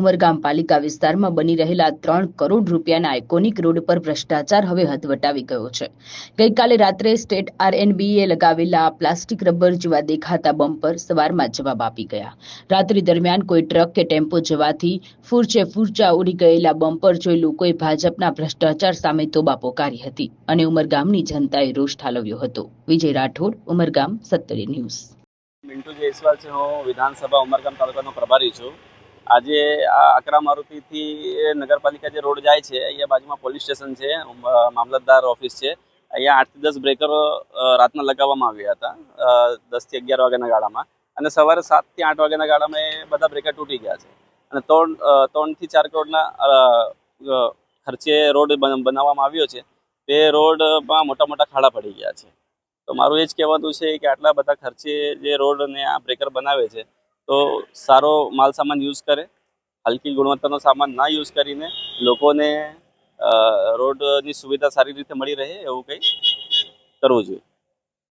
ઉમરગામ પાલિકા વિસ્તારમાં બની રહેલા ત્રણ કરોડ રૂપિયાના આઇકોનિક રોડ પર ભ્રષ્ટાચાર હવે હદવટાવી ગયો છે. ગઈકાલે રાત્રે સ્ટેટ આરએનબીએ લગાવેલા પ્લાસ્ટિક રબર જેવા દેખાતા બમ્પર સવારમાં જવાબ આપી ગયા. રાત્રિ દરમિયાન કોઈ ટ્રક કે ટેમ્પો જવાથી ફૂરચે ફૂરચા ઉડી ગયેલા બમ્પર જોઈ લોકોએ ભાજપના ભ્રષ્ટાચાર સામે તોબા પોકારી હતી અને ઉમરગામની જનતાએ રોષ ઠાલવ્યો હતો. વિજય રાઠોડ, ઉમરગામ, સત્તરી ન્યૂઝ. મિન્ટુ જયસ્વાલ છે, હું વિધાનસભા ઉમરગામ તાલુકાનો પ્રભારી છું. આજે આ અકરા મારુતિથી નગરપાલિકા જે રોડ જાય છે, અહીંયા બાજુમાં પોલીસ સ્ટેશન છે મામલતદાર ઓફિસ છે, અહીંયા આઠથી દસ બ્રેકરો રાતના લગાવવામાં આવ્યા હતા દસથી અગિયાર વાગ્યાના ગાળામાં. અને સવારે સાતથી આઠ વાગ્યાના ગાળામાં એ બધા બ્રેકર તૂટી ગયા છે. અને ત્રણ ત્રણથી ચાર કરોડના ખર્ચે રોડ બનાવવામાં આવ્યો છે, તે રોડમાં મોટા મોટા ખાડા પડી ગયા છે. તો મારું એ જ કહેવાનું છે કે આટલા બધા ખર્ચે જે રોડ ને આ બ્રેકર બનાવે છે તો સારો માલ સામાન યુઝ કરે. હલકી ગુણવત્તાનો સામાન ના યુઝ કરીને લોકોને રોડની સુવિધા સારી રીતે મળી રહે એવું કંઈ કરવું જોઈએ.